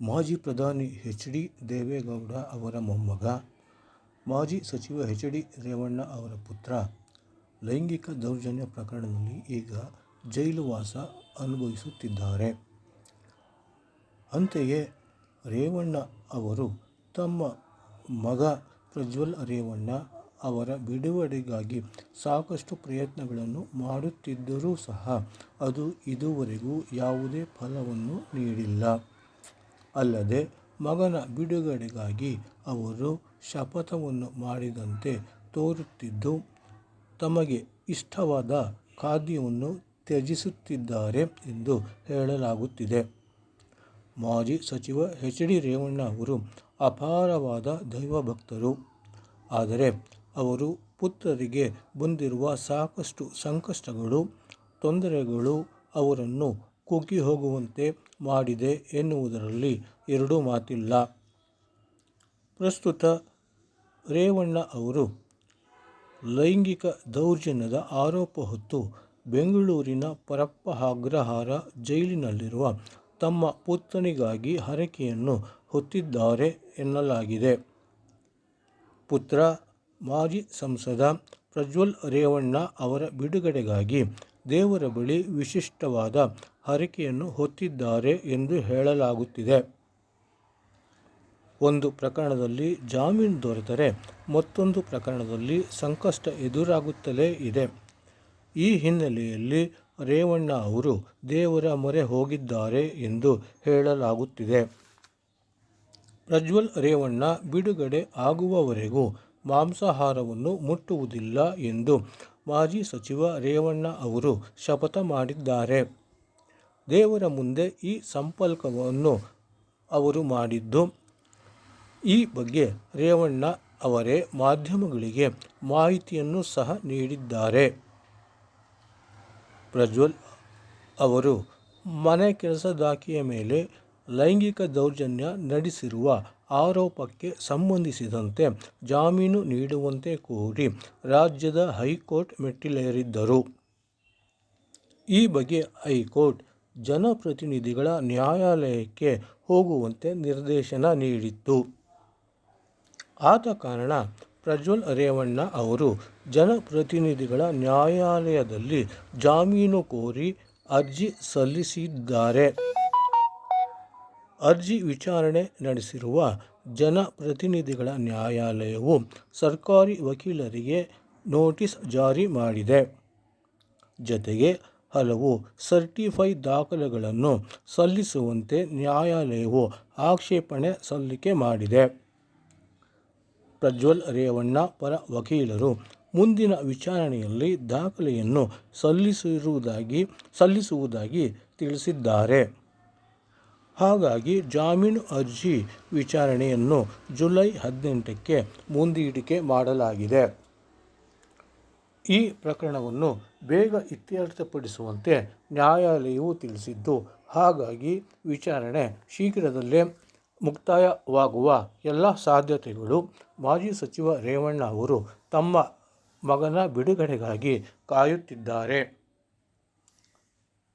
ಮಾಜಿ ಪ್ರಧಾನಿ H. D. Deve Gowda ಅವರ ಮೊಮ್ಮಗ, ಮಾಜಿ ಸಚಿವ ಎಚ್. ಡಿ. ರೇವಣ್ಣ ಅವರ ಪುತ್ರ ಲೈಂಗಿಕ ದೌರ್ಜನ್ಯ ಪ್ರಕರಣದಲ್ಲಿ ಈಗ ಜೈಲುವಾಸ ಅನುಭವಿಸುತ್ತಿದ್ದಾರೆ. ಅಂತೆಯೇ ರೇವಣ್ಣ ಅವರು ತಮ್ಮ ಮಗ ಪ್ರಜ್ವಲ್ ರೇವಣ್ಣ ಅವರ ಬಿಡುಗಡೆಗಾಗಿ ಸಾಕಷ್ಟು ಪ್ರಯತ್ನಗಳನ್ನು ಮಾಡುತ್ತಿದ್ದರೂ ಸಹ ಅದು ಇದುವರೆಗೂ ಯಾವುದೇ ಫಲವನ್ನು ನೀಡಿಲ್ಲ. ಅಲ್ಲದೆ ಮಗನ ಬಿಡುಗಡೆಗಾಗಿ ಅವರು ಶಪಥವನ್ನು ಮಾಡಿದಂತೆ ತೋರುತ್ತಿದ್ದು, ತಮಗೆ ಇಷ್ಟವಾದ ಖಾದ್ಯವನ್ನು ತ್ಯಜಿಸುತ್ತಿದ್ದಾರೆ ಎಂದು ಹೇಳಲಾಗುತ್ತಿದೆ. ಮಾಜಿ ಸಚಿವ ಎಚ್. ಡಿ. ರೇವಣ್ಣ ಅವರು ಅಪಾರವಾದ ದೈವಭಕ್ತರು. ಆದರೆ ಅವರು ಪುತ್ರರಿಗೆ ಬಂದಿರುವ ಸಾಕಷ್ಟು ಸಂಕಷ್ಟಗಳು, ತೊಂದರೆಗಳು ಅವರನ್ನು ಕುಗ್ಗಿಹೋಗುವಂತೆ ಮಾಡಿದೆ ಎನ್ನುವುದರಲ್ಲಿ ಎರಡೂ ಮಾತಿಲ್ಲ. ಪ್ರಸ್ತುತ ರೇವಣ್ಣ ಅವರು ಲೈಂಗಿಕ ದೌರ್ಜನ್ಯದ ಆರೋಪ ಹೊತ್ತು ಬೆಂಗಳೂರಿನ ಪರಪ್ಪ ಅಗ್ರಹಾರ ಜೈಲಿನಲ್ಲಿರುವ ತಮ್ಮ ಪುತ್ರನಿಗಾಗಿ ಹರಕೆಯನ್ನು ಹೊತ್ತಿದ್ದಾರೆ ಎನ್ನಲಾಗಿದೆ. ಪುತ್ರ, ಮಾಜಿ ಸಂಸದ ಪ್ರಜ್ವಲ್ ರೇವಣ್ಣ ಅವರ ಬಿಡುಗಡೆಗಾಗಿ ದೇವರ ಬಳಿ ವಿಶಿಷ್ಟವಾದ ಹರಕೆಯನ್ನು ಹೊತ್ತಿದ್ದಾರೆ ಎಂದು ಹೇಳಲಾಗುತ್ತಿದೆ. ಒಂದು ಪ್ರಕರಣದಲ್ಲಿ ಜಾಮೀನು ದೊರೆತರೆ ಮತ್ತೊಂದು ಪ್ರಕರಣದಲ್ಲಿ ಸಂಕಷ್ಟ ಎದುರಾಗುತ್ತಲೇ ಇದೆ. ಈ ಹಿನ್ನೆಲೆಯಲ್ಲಿ ರೇವಣ್ಣ ಅವರು ದೇವರ ಮೊರೆ ಹೋಗಿದ್ದಾರೆ ಎಂದು ಹೇಳಲಾಗುತ್ತಿದೆ. ಪ್ರಜ್ವಲ್ ರೇವಣ್ಣ ಬಿಡುಗಡೆ ಆಗುವವರೆಗೂ ಮಾಂಸಾಹಾರವನ್ನು ಮುಟ್ಟುವುದಿಲ್ಲ ಎಂದು ಮಾಜಿ ಸಚಿವ ರೇವಣ್ಣ ಅವರು ಶಪಥ ಮಾಡಿದ್ದಾರೆ. ದೇವರ ಮುಂದೆ ಈ ಸಂಪರ್ಕವನ್ನು ಅವರು ಮಾಡಿದ್ದು, ಈ ಬಗ್ಗೆ ರೇವಣ್ಣ ಅವರೇ ಮಾಧ್ಯಮಗಳಿಗೆ ಮಾಹಿತಿಯನ್ನು ಸಹ ನೀಡಿದ್ದಾರೆ. ಪ್ರಜ್ವಲ್ ಅವರು ಮನೆ ಕೆಲಸದಾಕಿಯ ಮೇಲೆ ಲೈಂಗಿಕ ದೌರ್ಜನ್ಯ ನಡೆಸಿರುವ ಆರೋಪಕ್ಕೆ ಸಂಬಂಧಿಸಿದಂತೆ ಜಾಮೀನು ನೀಡುವಂತೆ ಕೋರಿ ರಾಜ್ಯದ ಹೈಕೋರ್ಟ್ ಮೆಟ್ಟಿಲೇರಿದ್ದರು. ಈ ಬಗ್ಗೆ ಹೈಕೋರ್ಟ್ ಜನಪ್ರತಿನಿಧಿಗಳ ನ್ಯಾಯಾಲಯಕ್ಕೆ ಹೋಗುವಂತೆ ನಿರ್ದೇಶನ ನೀಡಿತ್ತು. ಆದ ಕಾರಣ ಪ್ರಜ್ವಲ್ ರೇವಣ್ಣ ಅವರು ಜನಪ್ರತಿನಿಧಿಗಳ ನ್ಯಾಯಾಲಯದಲ್ಲಿ ಜಾಮೀನು ಕೋರಿ ಅರ್ಜಿ ಸಲ್ಲಿಸಿದ್ದಾರೆ. ಅರ್ಜಿ ವಿಚಾರಣೆ ನಡೆಸಿರುವ ಜನಪ್ರತಿನಿಧಿಗಳ ನ್ಯಾಯಾಲಯವು ಸರ್ಕಾರಿ ವಕೀಲರಿಗೆ ನೋಟಿಸ್ ಜಾರಿ ಮಾಡಿದೆ. ಜತೆಗೆ ಹಲವು ಸರ್ಟಿಫೈ ದಾಖಲೆಗಳನ್ನು ಸಲ್ಲಿಸುವಂತೆ ನ್ಯಾಯಾಲಯವು ಆಕ್ಷೇಪಣೆ ಸಲ್ಲಿಕೆ ಮಾಡಿದೆ. ಪ್ರಜ್ವಲ್ ರೇವಣ್ಣ ಪರ ವಕೀಲರು ಮುಂದಿನ ವಿಚಾರಣೆಯಲ್ಲಿ ದಾಖಲೆಯನ್ನು ಸಲ್ಲಿಸಿರುವುದಾಗಿ, ಸಲ್ಲಿಸುವುದಾಗಿ ತಿಳಿಸಿದ್ದಾರೆ. ಹಾಗಾಗಿ ಜಾಮೀನು ಅರ್ಜಿ ವಿಚಾರಣೆಯನ್ನು ಜುಲೈ ಹದಿನೆಂಟಕ್ಕೆ ಮುಂದೂಡಿಕೆ ಮಾಡಲಾಗಿದೆ. ಈ ಪ್ರಕರಣವನ್ನು ಬೇಗ ಇತ್ಯರ್ಥಪಡಿಸುವಂತೆ ನ್ಯಾಯಾಲಯವು ತಿಳಿಸಿದ್ದು, ಹಾಗಾಗಿ ವಿಚಾರಣೆ ಶೀಘ್ರದಲ್ಲೇ ಮುಕ್ತಾಯವಾಗುವ ಎಲ್ಲ ಸಾಧ್ಯತೆಗಳು ಮಾಜಿ ಸಚಿವ ರೇವಣ್ಣ ಅವರು ತಮ್ಮ ಮಗನ ಬಿಡುಗಡೆಗಾಗಿ ಕಾಯುತ್ತಿದ್ದಾರೆ.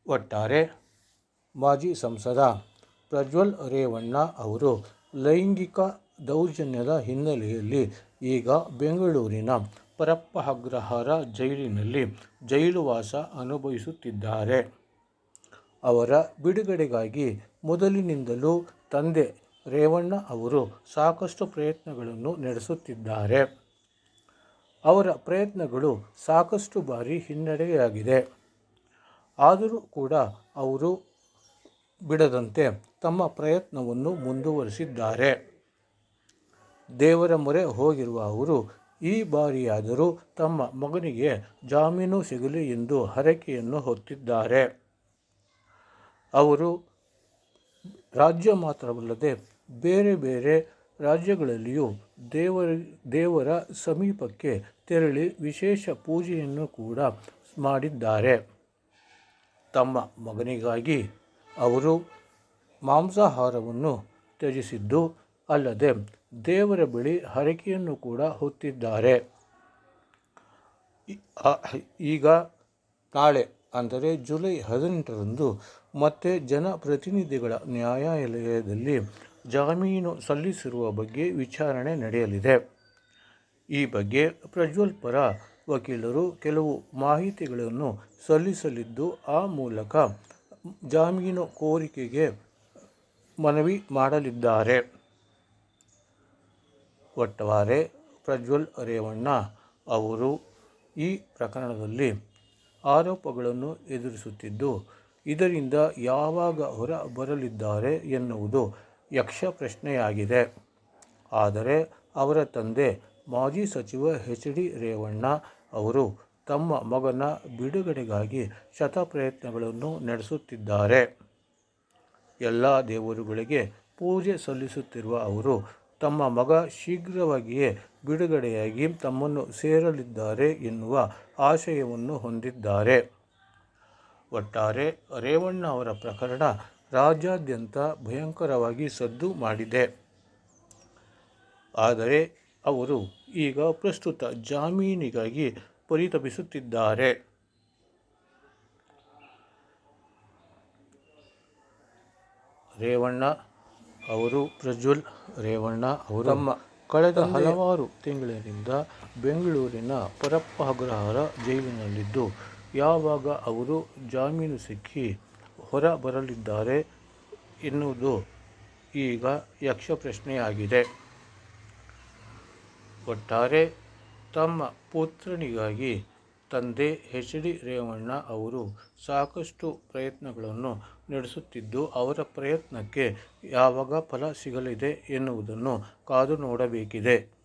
ಒಟ್ಟಾರೆ ಮಾಜಿ ಸಂಸದ ಪ್ರಜ್ವಲ್ ರೇವಣ್ಣ ಅವರು ಲೈಂಗಿಕ ದೌರ್ಜನ್ಯದ ಹಿನ್ನೆಲೆಯಲ್ಲಿ ಈಗ ಬೆಂಗಳೂರಿನ ಪರಪ್ಪ ಅಗ್ರಹಾರ ಜೈಲಿನಲ್ಲಿ ಜೈಲುವಾಸ ಅನುಭವಿಸುತ್ತಿದ್ದಾರೆ. ಅವರ ಬಿಡುಗಡೆಗಾಗಿ ಮೊದಲಿನಿಂದಲೂ ತಂದೆ ರೇವಣ್ಣ ಅವರು ಸಾಕಷ್ಟು ಪ್ರಯತ್ನಗಳನ್ನು ನಡೆಸುತ್ತಿದ್ದಾರೆ. ಅವರ ಪ್ರಯತ್ನಗಳು ಸಾಕಷ್ಟು ಬಾರಿ ಹಿನ್ನಡೆಯಾಗಿದೆ. ಆದರೂ ಕೂಡ ಅವರು ಬಿಡದಂತೆ ತಮ್ಮ ಪ್ರಯತ್ನವನ್ನು ಮುಂದುವರಿಸಿದ್ದಾರೆ. ದೇವರ ಮೊರೆ ಹೋಗಿರುವ ಅವರು ಈ ಬಾರಿಯಾದರೂ ತಮ್ಮ ಮಗನಿಗೆ ಜಾಮೀನು ಸಿಗಲಿ ಎಂದು ಹರಕೆಯನ್ನು ಹೊತ್ತಿದ್ದಾರೆ. ಅವರು ರಾಜ್ಯ ಮಾತ್ರವಲ್ಲದೆ ಬೇರೆ ಬೇರೆ ರಾಜ್ಯಗಳಲ್ಲಿಯೂ ದೇವರ ಸಮೀಪಕ್ಕೆ ತೆರಳಿ ವಿಶೇಷ ಪೂಜೆಯನ್ನು ಕೂಡ ಮಾಡಿದ್ದಾರೆ. ತಮ್ಮ ಮಗನಿಗಾಗಿ ಅವರು ಮಾಂಸಾಹಾರವನ್ನು ತ್ಯಜಿಸಿದ್ದು ಅಲ್ಲದೆ ದೇವರ ಬಳಿ ಹರಕೆಯನ್ನು ಕೂಡ ಹೊತ್ತಿದ್ದಾರೆ. ಈಗ ನಾಳೆ, ಅಂದರೆ ಜುಲೈ ಹದಿನೆಂಟರಂದು ಮತ್ತೆ ಜನಪ್ರತಿನಿಧಿಗಳ ನ್ಯಾಯಾಲಯದಲ್ಲಿ ಜಾಮೀನು ಸಲ್ಲಿಸಿರುವ ಬಗ್ಗೆ ವಿಚಾರಣೆ ನಡೆಯಲಿದೆ ಈ ಬಗ್ಗೆ ಪ್ರಜ್ವಲ್ ಪರ ವಕೀಲರು ಕೆಲವು ಮಾಹಿತಿಗಳನ್ನು ಸಲ್ಲಿಸಲಿದ್ದು, ಆ ಮೂಲಕ ಜಾಮೀನು ಕೋರಿಕೆಗೆ ಮನವಿ ಮಾಡಲಿದ್ದಾರೆ. ಒಟ್ಟವಾರೆ ಪ್ರಜ್ವಲ್ ರೇವಣ್ಣ ಅವರು ಈ ಪ್ರಕರಣದಲ್ಲಿ ಆರೋಪಗಳನ್ನು ಎದುರಿಸುತ್ತಿದ್ದು, ಇದರಿಂದ ಯಾವಾಗ ಹೊರ ಬರಲಿದ್ದಾರೆ ಎನ್ನುವುದು ಯಕ್ಷ ಪ್ರಶ್ನೆಯಾಗಿದೆ. ಆದರೆ ಅವರ ತಂದೆ ಮಾಜಿ ಸಚಿವ ಎಚ್ ಡಿ ರೇವಣ್ಣ ಅವರು ತಮ್ಮ ಮಗನ ಬಿಡುಗಡೆಗಾಗಿ ಶತಪ್ರಯತ್ನಗಳನ್ನು ನಡೆಸುತ್ತಿದ್ದಾರೆ. ಎಲ್ಲ ದೇವರುಗಳಿಗೆ ಪೂಜೆ ಸಲ್ಲಿಸುತ್ತಿರುವ ಅವರು ತಮ್ಮ ಮಗ ಶೀಘ್ರವಾಗಿಯೇ ಬಿಡುಗಡೆಯಾಗಿ ತಮ್ಮನ್ನು ಸೇರಲಿದ್ದಾರೆ ಎನ್ನುವ ಆಶಯವನ್ನು ಹೊಂದಿದ್ದಾರೆ. ಒಟ್ಟಾರೆ ರೇವಣ್ಣ ಅವರ ಪ್ರಕರಣ ರಾಜ್ಯಾದ್ಯಂತ ಭಯಂಕರವಾಗಿ ಸದ್ದು ಮಾಡಿದೆ. ಆದರೆ ಅವರು ಈಗ ಪ್ರಸ್ತುತ ಜಾಮೀನಿಗಾಗಿ ಪರಿತಪಿಸುತ್ತಿದ್ದಾರೆ. ರೇವಣ್ಣ ಅವರು ಪ್ರಜ್ವಲ್ ರೇವಣ್ಣ ಅವರು ತಮ್ಮ ಕಳೆದ ಹಲವಾರು ತಿಂಗಳಿನಿಂದ ಬೆಂಗಳೂರಿನ ಪರಪ್ಪ ಅಗ್ರಹಾರ ಜೈಲಿನಲ್ಲಿದ್ದು ಯಾವಾಗ ಅವರು ಜಾಮೀನು ಸಿಕ್ಕಿ ಹೊರ ಬರಲಿದ್ದಾರೆ ಎನ್ನುವುದು ಈಗ ಯಕ್ಷ ಪ್ರಶ್ನೆಯಾಗಿದೆ ಒಟ್ಟಾರೆ ತಮ್ಮ ಪುತ್ರನಿಗಾಗಿ ತಂದೆ ಎಚ್ ಡಿ ರೇವಣ್ಣ ಅವರು ಸಾಕಷ್ಟು ಪ್ರಯತ್ನಗಳನ್ನು ನಡೆಸುತ್ತಿದ್ದು, ಅವರ ಪ್ರಯತ್ನಕ್ಕೆ ಯಾವಾಗ ಫಲ ಸಿಗಲಿದೆ ಎನ್ನುವುದನ್ನು ಕಾದು ನೋಡಬೇಕಿದೆ.